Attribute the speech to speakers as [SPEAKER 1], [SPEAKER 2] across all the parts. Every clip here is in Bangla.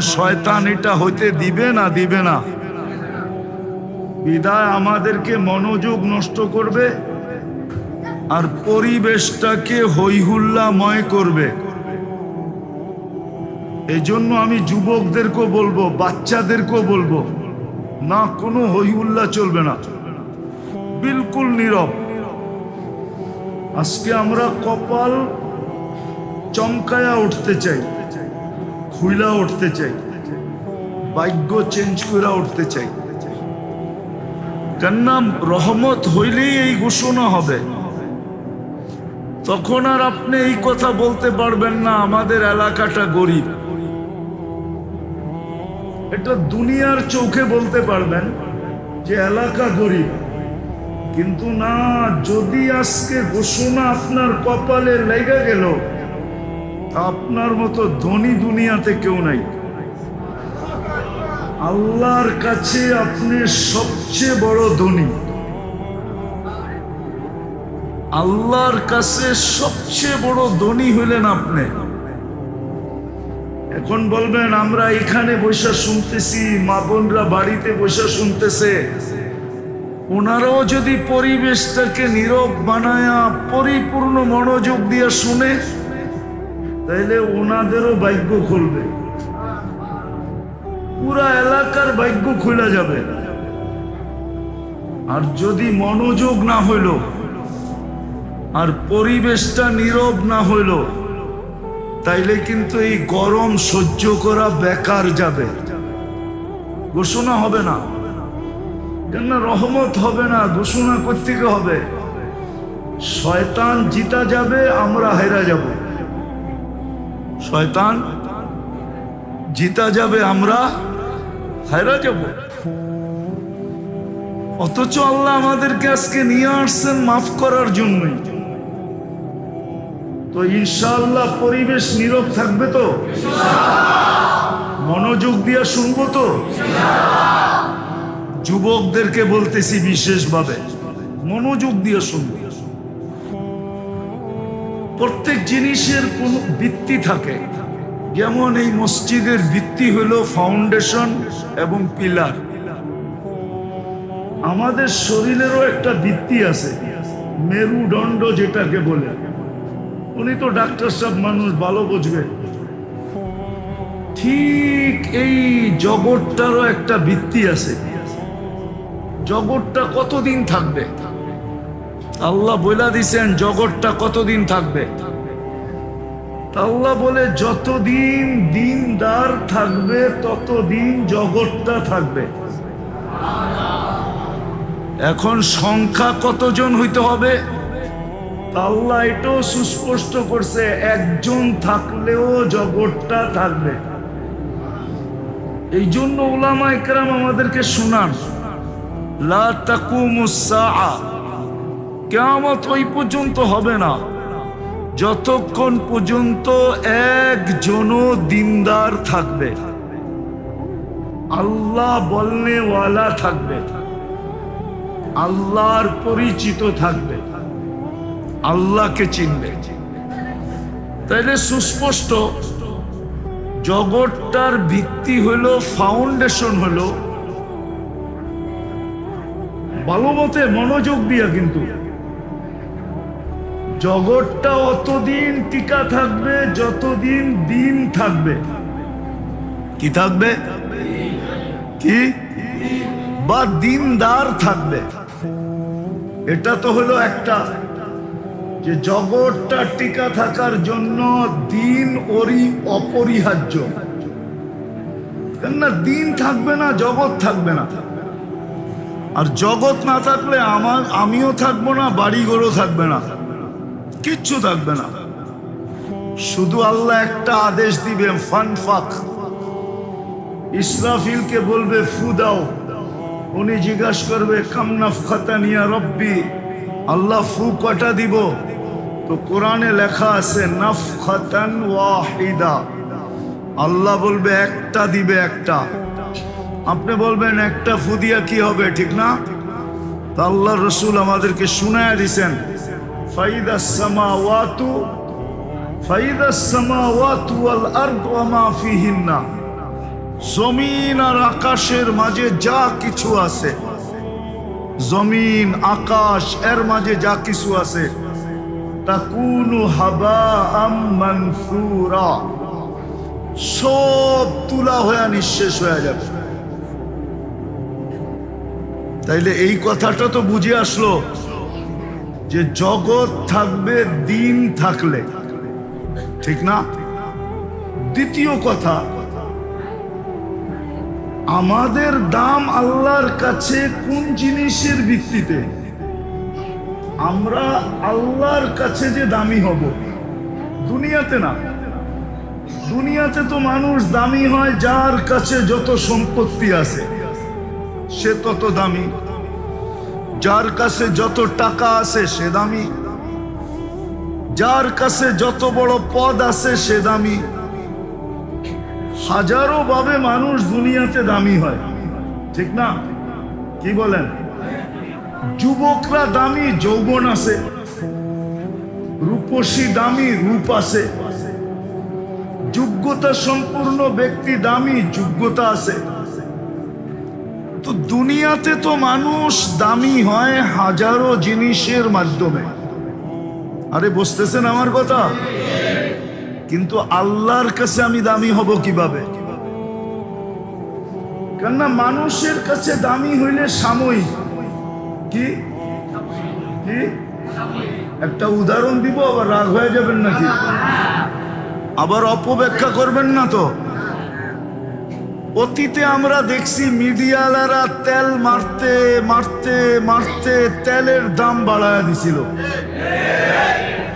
[SPEAKER 1] শয়তান এটা হইতে দিবে না দিবে না। বিদায় আমাদেরকে মনোযোগ নষ্ট করবে আর পরিবেশটাকে হৈহুল্লাময় করবে। এই জন্য আমি যুবকদেরকেও বলব, বাচ্চাদেরকেও বলব, না, কোনো হৈহুল্লা চলবে না। বিলকুল নীরব। আজকে আমরা কপাল চমকায়া উঠতে চাই। খুইলা উঠতে চাই। ভাগ্য চেঞ্জ করে উঠতে চাই। কেননা রহমত হইলেই এই ঘোষণা হবে। তখন আর আপনি এই কথা বলতে পারবেন না, আমাদের এলাকাটা গরিব। এটা দুনিয়ার চোখে বলতে পারবেন যে এলাকা গরিব। কিন্তু না, যদি আজকে ঘোষণা আপনার কপালে লেগে গেল আপনার মতো ধনী দুনিয়াতে কেউ নাই। আল্লাহর কাছে আপনি সবচেয়ে বড় ধনী। আল্লাহর কাছে সবচেয়ে বড় ধনী হইলেন আপনি। এখন বলবেন, আমরা এখানে বসে শুনতেছি, মা বোনরা বাড়িতে বসে শুনতেছে। ওনারাও যদি পরিবেশটাকে নীরব বানায়া, পরিপূর্ণ মনোযোগ দিয়ে শুনে তাইলে ওনাদেরও ভাগ্য খুলবে। পুরা এলাকার ভাগ্য খুলে যাবে। আর যদি মনোযোগ না হইল, আর পরিবেশটা নীরব না হইল, তাইলে কিন্তু এই গরম সহ্য করা বেকার যাবে। ঘোষণা হবে না। কেননা রহমত হবে না, ঘোষণা করতে হবে। শয়তান জিতা যাবে, আমরা হেরা যাব। শয়তান, জিতা যাবে আমরা হেরা যাব। অথচ আল্লাহ আমাদেরকে আজকে নিয়ে আসছেন মাফ করার জন্যই। তো ইনশাআল্লাহ পরিবেশ নীরব থাকবে তো? মনোযোগ দিয়ে শুনব তো? যুবকদেরকে বলতেছি বিশেষভাবে, মনোযোগ দিয়ে শুনব। প্রত্যেক জিনিসের কোন ভিত্তি থাকে। যেমন এই মসজিদের ভিত্তি হলো ফাউন্ডেশন এবং পিলার আমাদের শরীরেরও একটা ভিত্তি আছে, মেরুদণ্ড যেটাকে বলে। উনি তো ডাক্তার সব মানুষ ভালো বুঝবে। ঠিক এই জগৎটারও একটা ভিত্তি আছে। জগৎটা কতদিন থাকবে? আল্লাহ বইলা দিছেন, জগৎটা কতদিন থাকবে? আল্লাহ বলে, যতদিন দিনদার থাকবে, ততদিন জগৎটা থাকবে। এখন সংখ্যা কতজন হইতে হবে? আল্লাহ এটাও সুস্পষ্ট করছে, একজন থাকলেও জগৎটা থাকবে। এই জন্য ওলামা একরাম আমাদেরকে শোনান, লা তাকুমুস কেয়ামত ওই পর্যন্ত হবে না। যতক্ষণ পর্যন্ত একজনও দিনদার থাকবে। আল্লাহ বলনেওয়ালা থাকবে। আল্লাহর পরিচিত থাকবে। আল্লাহকে চিনবে। তাইলে সুস্পষ্ট, জগৎটার ভিত্তি হলো ফাউন্ডেশন হলো। ভালো মতে মনোযোগ দিয়া কিন্তু জগৎটা অতদিন টিকা থাকবে, যতদিন দিন থাকবে। কি থাকবে? কি? বা দিনদার থাকবে। এটা তো হলো একটা। যে জগৎটা টিকা থাকার জন্য দিন ওরি অপরিহার্য। কেননা দিন থাকবে না, জগৎ থাকবে না। আর জগৎ না থাকলে আমার আমিও থাকব না, বাড়িঘরও থাকবে না। কিচ্ছু থাকবে না। শুধু আল্লাহ একটা আদেশ দিবে ফান ফাক। ইসরাফিলকে বলবে, ফু দাও। উনি জিজ্ঞাসা করবে, কামনাফ খাতানিয়া রব্বি, আল্লাহ ফু কটা দিব? তো কোরআনে লেখা আছে, নাফ খাতান ওয়াহিদা। আল্লাহ বলবে, একটা দিবে একটা। আপনি বলবেন, একটা ফু দিয়া কি হবে, ঠিক না? তা আল্লাহ রসুল আমাদেরকে শুনায় দিছেন। সামাওয়াতু, ফাইদা সামাওয়াতু ওয়াল আরদ ওয়া মা জমিন আর আকাশের মাঝে যা কিছু আছে, জমিন, আকাশ, এর মাঝে যা কিছু আছে, তাকুনু হাবা সব তুলা হয়ে নিঃশেষ হয়ে যাবে। তাইলে এই কথাটা তো বুঝে আসলো। যে জগৎ থাকবে, দিন থাকলে। ঠিক না? দ্বিতীয় কথা, আমাদের দাম আল্লাহর কাছে কোন জিনিসের ভিত্তিতে? আমরা আল্লাহর কাছে যে দামি হব, দুনিয়াতে না। দুনিয়াতে তো মানুষ দামি হয়, যার কাছে যত সম্পত্তি আছে, সে তত দামি। যার কাছে যত টাকা আছে সে দামি। যার কাছে যত বড় পদ আছে সে দামি। হাজারো ভাবে মানুষ দুনিয়াতে দামি হয়। ঠিক না? কি বলেন? যুবকরা দামি, যৌবন আছে। রূপসী দামি, রূপ আছে। যোগ্যতা সম্পূর্ণ ব্যক্তি দামি, যোগ্যতা আছে। তো দুনিয়াতে তো মানুষ দামি হয় হাজারো জিনিসের মাধ্যমে। আরে, বুঝতেছেন আমার কথা? কিন্তু আল্লাহর কাছে আমি দামি হব কীভাবে? কেননা মানুষের কাছে দামি হইলে সাময়িক। কি? কি? একটা উদাহরণ দিব, আবার রাগ হয়ে যাবেন নাকি? আবার অপব্যাখ্যা করবেন না তো? অতীতে আমরা দেখছি মিডিয়ালারা তেল মারতে মারতে মারতে তেলের দাম বাড়ায় দিছিল।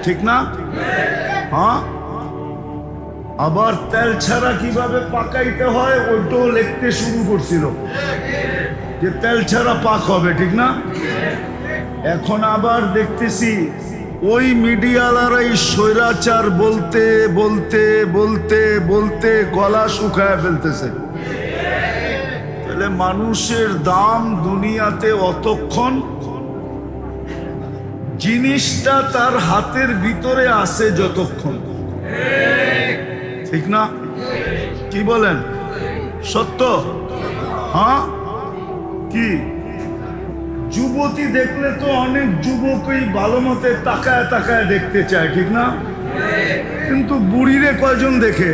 [SPEAKER 1] ঠিক না? হ্যাঁ? আবার তেল ছাড়া কীভাবে পাকাইতে হয় ওইটাও লিখতে শুরু করছিল। যে তেল ছাড়া পাক হবে, ঠিক না? এখন আবার দেখতেছি ওই মিডিয়ালারাই স্বৈরাচার বলতে বলতে বলতে বলতে গলা শুকায় ফেলতেছে। তাহলে মানুষের দাম দুনিয়াতে অতক্ষণ জিনিসটা তার হাতের ভিতরে আসে যতক্ষণ। ঠিক না? কি বলেন? সত্য? হ্যাঁ? কি? যুবতী দেখলে তো অনেক যুবকই ভালো মতে তাকায় তাকায় দেখতে চায়, ঠিক না? কিন্তু বুড়িরে কয়জন দেখে?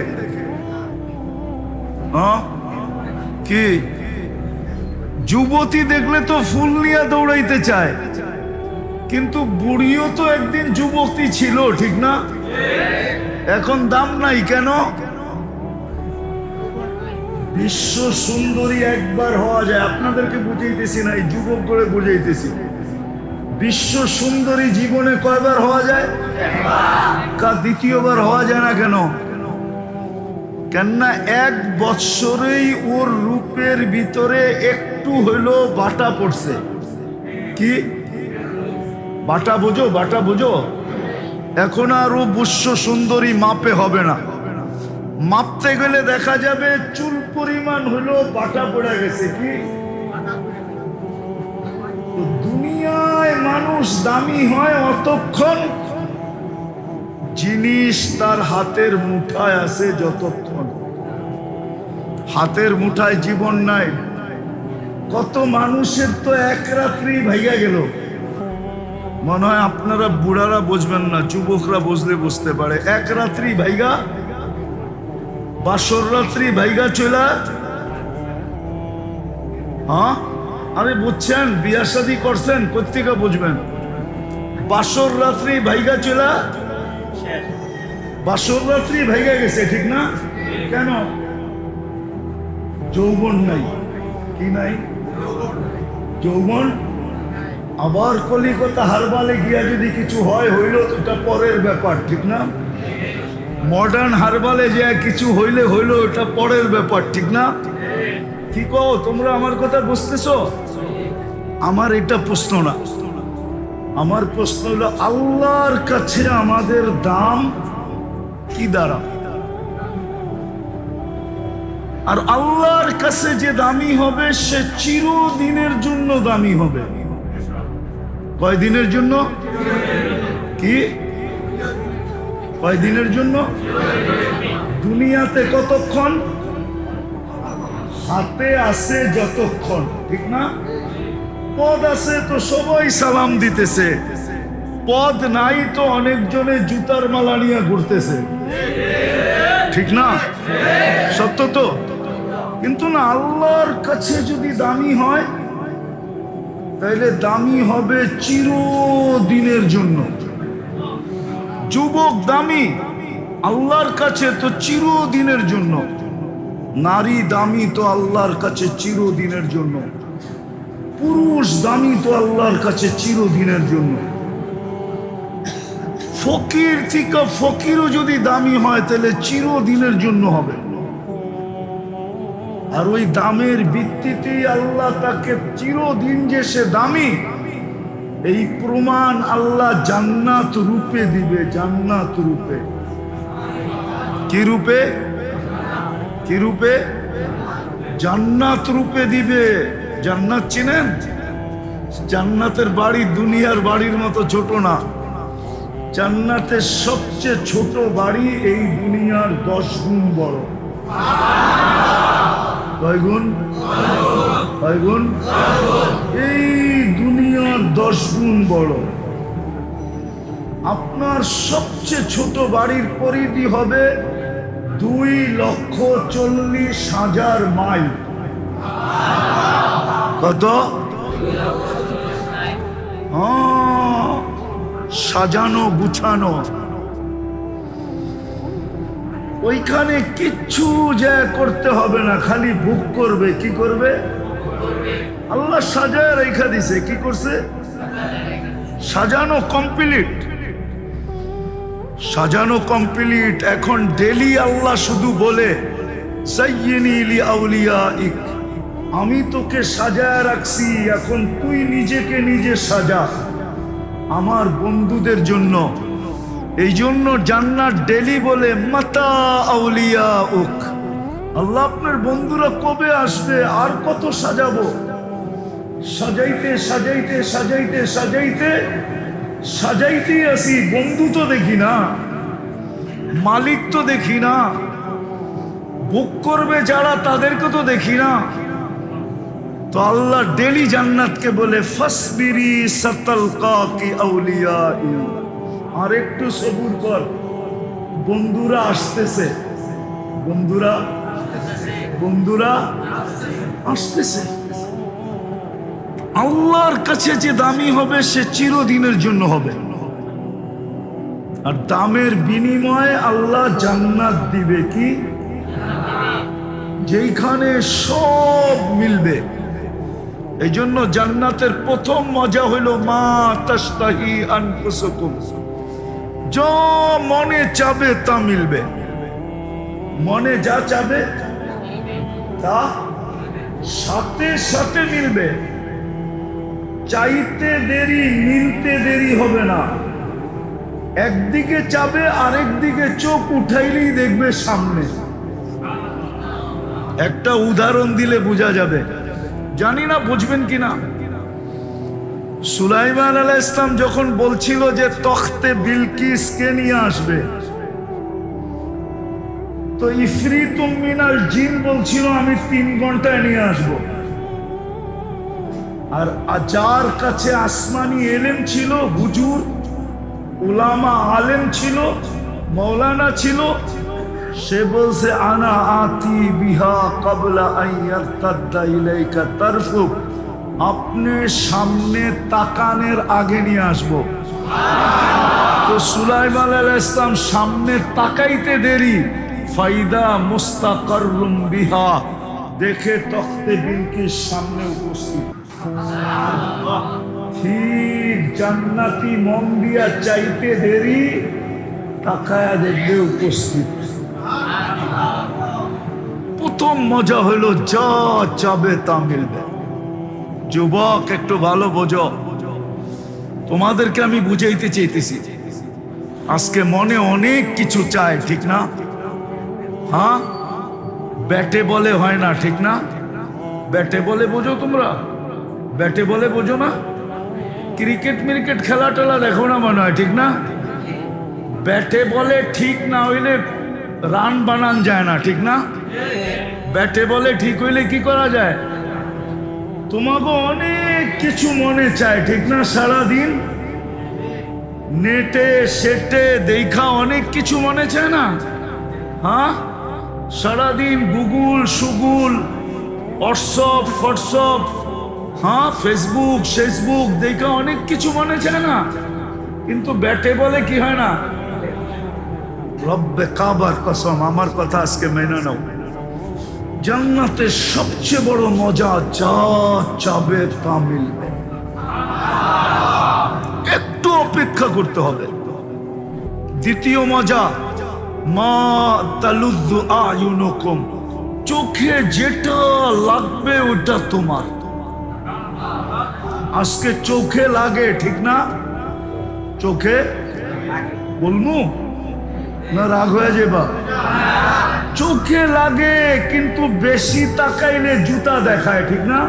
[SPEAKER 1] হ্যাঁ? কি? যুবতী দেখলে তো ফুল নিয়ে দৌড়াইতে চায়। কিন্তু বুড়িও তো একদিন যুবতী ছিল, ঠিক না? এখন দাম নাই কেন? বিশ্ব সুন্দরী একবার হওয়া যায়। আপনাদেরকে বুঝাইতেছি না, এই যুবক করে বুঝাইতেছি। বিশ্ব সুন্দরী জীবনে কয়বার হওয়া যায়? কা দ্বিতীয়বার হওয়া যায় না কেন? কেননা এক বৎসরেই ওর রূপের ভিতরে একটু হইল বাটা পড়ছে। কি? বাটা বোঝো বাটা বোঝো? এখন আর ও বিশ্ব সুন্দরী মাপে হবে না। মাপতে গেলে দেখা যাবে চুল পরিমাণ হলো বাটা পড়ে গেছে, কি? দুনিয়ায় মানুষ দামি হয় অতক্ষণ জিনিস তার হাতের মুঠায় আছে যতক্ষণ। হাতের মুঠায় জীবন নাই। কত মানুষের তো এক রাত্রি ভাইয়া গেল। মনে হয় আপনারা বুড়ারা বুঝবেন না, যুবকরা বুঝলে বুঝতে পারে। এক রাত্রি ভাইগা বাসর রাত্রি ভাইগা চলা। হ্যাঁ? আরে বুঝছেন, বিয়া শাদি করছেন কোথেকে বুঝবেন? বাসর রাত্রি ভাইগা চলা। বাসর রাত্রি ভাইগা গেছে, ঠিক না? কেন? যৌবন নাই। কি নাই? যৌবন? আবার কলিকতা হারবালে গিয়া যদি কিছু হয়, হইল এটা পরের ব্যাপার, ঠিক না? মডার্ন হারবালে যে কিছু হইলে, হইল এটা পরের ব্যাপার, ঠিক না? কি কো তোমরা আমার কথা বুঝতেছ? আমার এটা প্রশ্ন না। আমার প্রশ্ন হলো, আল্লাহর কাছে আমাদের দাম কি দ্বারা? আর আল্লাহর কাছে যে দামি হবে, সে চিরদিনের জন্য দামি হবে। কয়দিনের জন্য? কি? কয়দিনের জন্য? দুনিয়াতে কতক্ষণ? হাতে আছে যতক্ষণ, ঠিক না? পদ আছে তো সবাই সালাম দিতেছে। পদ নাই তো অনেকজনে জুতার মালা নিয়ে ঘুরতেছে। ঠিক না? সত্য তো? কিন্তু না, আল্লাহর কাছে যদি দামি হয় তাহলে দামি হবে চিরদিনের জন্য। যুবক দামি, আল্লাহর কাছে তো চিরদিনের জন্য। নারী দামি তো আল্লাহর কাছে চিরদিনের জন্য। পুরুষ দামি তো আল্লাহর কাছে চিরদিনের জন্য। ফকির থেকে ফকিরও যদি দামি হয়, তাহলে চিরদিনের জন্য হবে। আর ওই দামের ভিত্তিতেই আল্লাহ তাকে চিরদিন যে সে দামি, এই প্রমাণ আল্লাহ জান্নাত রূপে দিবে, জান্নাত রূপে। কি রূপে? কি রূপে? জান্নাত রূপে দিবে। জান্নাত চিনেন? জান্নাতের বাড়ি দুনিয়ার বাড়ির মতো ছোট না। জান্নাতের সবচেয়ে ছোট বাড়ি এই দুনিয়ার দশ গুণ বড়। কয় এই দুনিয়ার দশ গুণ বড়। আপনার সবচেয়ে ছোট বাড়ির পরিধি হবে দুই লক্ষ চল্লিশ হাজার মাইল। কত? হ্যাঁ, সাজানো, গুছানো। ওইখানে কিচ্ছু যা করতে হবে না, খালি বুক করবে। কি করবে? আল্লাহ সাজায় রেখা দিছে। কি করছে? সাজানো কমপ্লিট সাজানো কমপ্লিট এখন ডেলি আল্লাহ শুধু বলে আমি তোকে সাজায় রাখছি। এখন তুই নিজেকে নিজে সাজা। আমার বন্ধুদের জন্য। এই জন্য জান্নাত ডেলি বলে, মাতা আউলিয়া উক আল্লাহ আপনার বন্ধুরা কবে আসবে? আর কত সাজাবো? সাজাইতে সাজাইতে সাজাইতে সাজাইতে সাজাইতে আসি। বন্ধু তো দেখি না, মালিক তো দেখি না, বুক করবে যারা, তাদেরকে তো দেখি না। তো আল্লাহ ডেলি জান্নাতকে বলে, ফসবিরি সতল কি আউলিয়া আর একটু সবুর কর। বন্ধুরা আসতেছে। বন্ধুরা? বন্ধুরা? আসতেছে। আল্লাহর কাছে যে দামি হবে, সে চিরদিনের জন্য হবে। আর দামের বিনিময়ে আল্লাহ জান্নাত দিবে কি? যেইখানে সব মিলবে। এই জন্য জান্নাতের প্রথম মজা হইল মা যা মনে চাবে তা মিলবে। মনে যা চাবে তা সাথে সাথে মিলবে। চাইতে দেরি, মিলতে দেরি হবে না। একদিকে চাবে আরেক দিকে চোখ উঠাইলেই দেখবে সামনে। একটা উদাহরণ দিলে বোঝা যাবে। জানি না, বুঝবেন কিনা। সুলাইমান আলাহ ইসলাম যখন বলছিল যে তখতে বিলকিসকে নিয়ে আসবে? তো ইফরিত মিনাল জিন বলছিল, আমি তিন ঘন্টায় নিয়ে আসব। আর যার কাছে আসমানি এলেম ছিল, হুজুর, উলামা আলেম ছিল মৌলানা ছিল সে বলছে, আনা আতি বিহা কবলা ইলাইকা তারফুক আপনি সামনে তাকানের আগে নিয়ে আসব। তো সুলাইমান আলাইহিস ইসলাম সামনে তাকাইতে দেরি। ফাইদা মুস্তাকাররুম বিহা। দেখে তখতে বিলকিস সামনে উপস্থিত। ঠিক জান্নাতি মন দিয়া চাইতে দেরি, তাকায়া দেখবে উপস্থিত। প্রথম মজা হলো যা চাবে তা মিলবে। যুবক, একটু ভালো বোঝো। তোমাদেরকে আমি বুঝাইতে চাইতেছি। আজকে মনে অনেক কিছু চায়, ঠিক না? হ্যাঁ? ব্যাটে বলে হয় না, ঠিক না? ব্যাটে বলে বোঝো তোমরা? ব্যাটে বলে বোঝো না? ক্রিকেট মিরিকেট খেলা টেলা দেখো না মনে হয়, ঠিক না? ব্যাটে বলে ঠিক না হইলে রান বানান যায় না, ঠিক না? ব্যাটে বলে ঠিক হইলে কি করা যায়? তোমাকে অনেক কিছু মনে চায়, ঠিক না সারাদিন? নেটে, সেটে, দেখা অনেক কিছু মনে চায় না? হ্যাঁ? সারাদিন গুগল, সুগুল, হোয়াটসঅ্যাপ হোয়াটসঅ্যাপ হ্যাঁ ফেসবুক ফেসবুক দেখা অনেক কিছু মনে চায় না? কিন্তু ব্যাটে বলে কি হয় না? রব্বে কাবার কসম, আমার কথা আজকে মেনে নাও। জান্নাতের সবচেয়ে বড় মজা যা চাবে তা মিলবে। একটু অপেক্ষা করতে হবে। দ্বিতীয় মজা, মা তালুদ্দু আয়ুনকুম, চোখে যেটা লাগবে ওটা তোমার। আজকে চোখে লাগে, ঠিক না? চোখে? বলমু? না রাগ হয়ে যাবা? চোখে লাগে, কিন্তু বেশি তাকাইলে জুতা দেখায়, ঠিক না?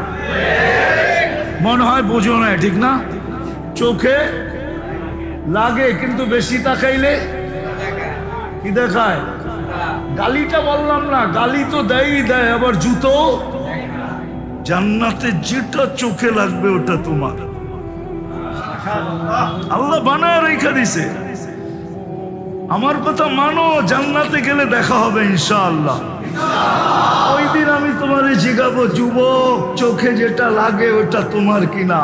[SPEAKER 1] মনে হয় বোঝো না ঠিক না? চোখে লাগে, কিন্তু বেশি তাকাইলে কি দেখায়? গালিটা বললাম না, গালি তো দেয়ই দেয় আবার জুতো? জান্নাতে যেটা চোখে লাগবে, ওটা তোমার। আল্লাহ বানায় রেখা দিছে। আমার কথা মানো, জান্নাতে গেলে দেখা হবে ইনশাআল্লাহ। ওই দিন আমি তোমারে জিগাবো, যুবক, চোখে যেটা লাগে ওটা তোমার কিনা।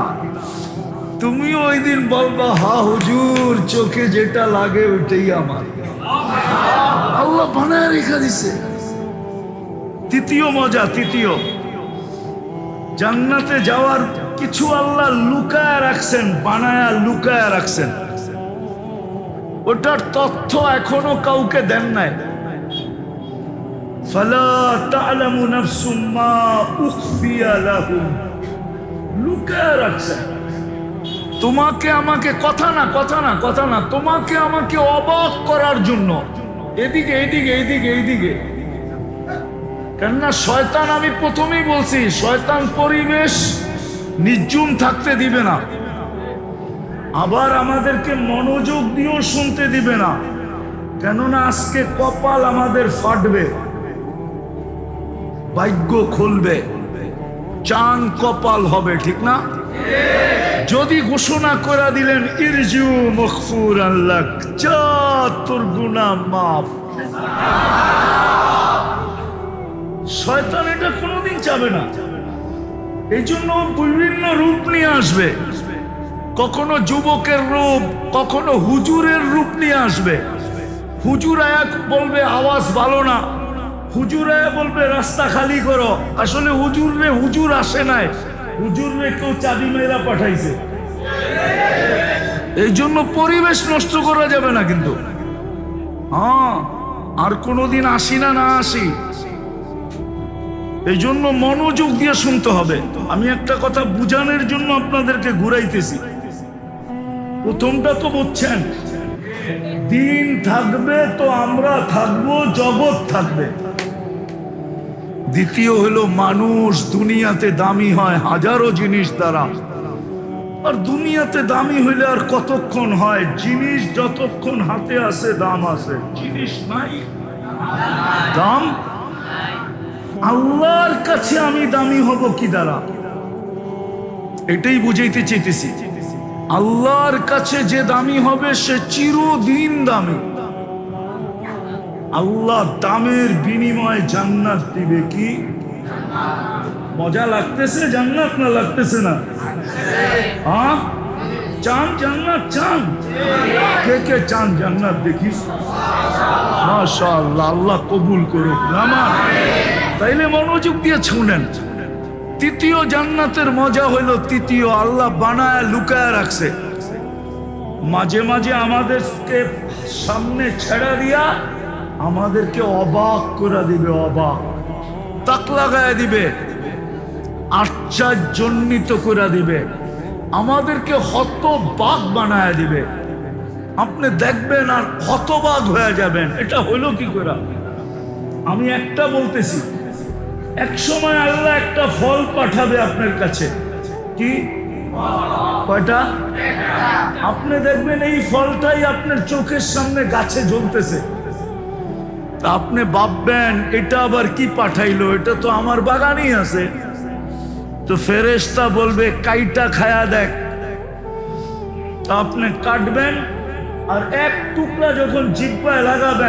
[SPEAKER 1] তুমি ওই দিন বলবা, হা হুজুর, চোখে যেটা লাগে ওটাই আমার। আল্লাহ বানায় রেখা দিছে। তৃতীয় মজা, তৃতীয়। জান্নাতে যাওয়ার কিছু আল্লাহ লুকায় রাখছেন, বানায়া লুকায় রাখছেন। ওটার তথ্য এখনও কাউকে দেন নাই। তোমাকে আমাকে কথা না কথা না কথা না, তোমাকে আমাকে অবাক করার জন্য। এদিকে এদিকে এদিকে এদিকে। কেননা শয়তান, আমি প্রথমেই বলছি, শয়তান পরিবেশ নির্জুম থাকতে দিবে না। আবার আমাদেরকে মনোযোগ দিয়েও শুনতে দিবে না। কেননা আজকে কপাল আমাদের ফাটবে। ভাগ্য খুলবে। চান কপাল হবে, ঠিক না? যদি ঘোষণা করে দিলেন, ইরজু মখফুর আল্লাহ যা তোর মাফ। শয়তান এটা কোনোদিন চাবে না। এই জন্য বিভিন্ন রূপ নিয়ে আসবে। কখনো যুবকের রূপ, কখনো হুজুরের রূপ নিয়ে আসবে। হুজুর এক বলবে, আওয়াজ ভালো না। হুজুর বলবে, রাস্তা খালি করো। আসলে হুজুর রে হুজুর আসে নাই। হুজুর রে কেউ চাবি মেয়েরা পাঠাইছে। এই জন্য পরিবেশ নষ্ট করা যাবে না কিন্তু। হ্যাঁ আর কোনোদিন আসি না না আসি। এই জন্য মনোযোগ দিয়ে শুনতে হবে। আমি একটা কথা বুঝানোর জন্য আপনাদেরকে ঘুরাইতেছি। প্রথমটা তো বুঝছেন, দিন থাকবে তো আমরা থাকব, জগৎ থাকবে। দ্বিতীয় হলো মানুষ দুনিয়াতে দামি হয় হাজারো জিনিস দ্বারা। আর দুনিয়াতে দামি হইলে আর কতক্ষণ হয়? জিনিস যতক্ষণ হাতে আসে, দাম আছে জিনিস নাই। দাম আল্লাহর কাছে আমি দামি হব কি দ্বারা? এটাই বুঝাইতে চেয়েছি আল্লাহর কাছে যে দামি হবে, সে চিরদিন দামি। আল্লাহ দামের বিনিময়ে জান্নাত দিবে কি? মজা লাগতেছে জান্নাত না লাগতেছে না? হ্যাঁ? চান জান্নাত, চান। কে কে চান জান্নাত দেখিস? মাশাআল্লাহ, আল্লাহ কবুল করুক। নামান তাইলে মনোযোগ দিয়ে শুনেন। তৃতীয় জান্নাতের মজা হইল তৃতীয় আল্লাহ বানায় লুকায় রাখছে। মাঝে মাঝে আমাদেরকে সামনে ছেড়া দিয়া আমাদেরকে অবাক করে দিবে, অবাক। তাক লাগায় দিবে আশ্চর্যজনিত করে দিবে। আমাদেরকে হতবাক বানায় দিবে। আপনি দেখবেন আর হতবাক হয়ে যাবেন। এটা হইল কি করে? আমি একটা বলতেছি এক সময় আল্লাহ একটা ফল পাঠাবে আপনার কাছে। কি? কয়টা? আপনি দেখবেন এই ফলটাই আপনার চোখের সামনে গাছে জ্বলতেছে। তা আপনি ভাববেন, এটা আবার কি পাঠাইলো? এটা তো আমার বাগানই আছে। তো ফেরেশতা বলবে, কাইটা খায়া দেখ। তা আপনি কাটবেন আর এক টুকরা যখন জিব্বায় লাগাবেন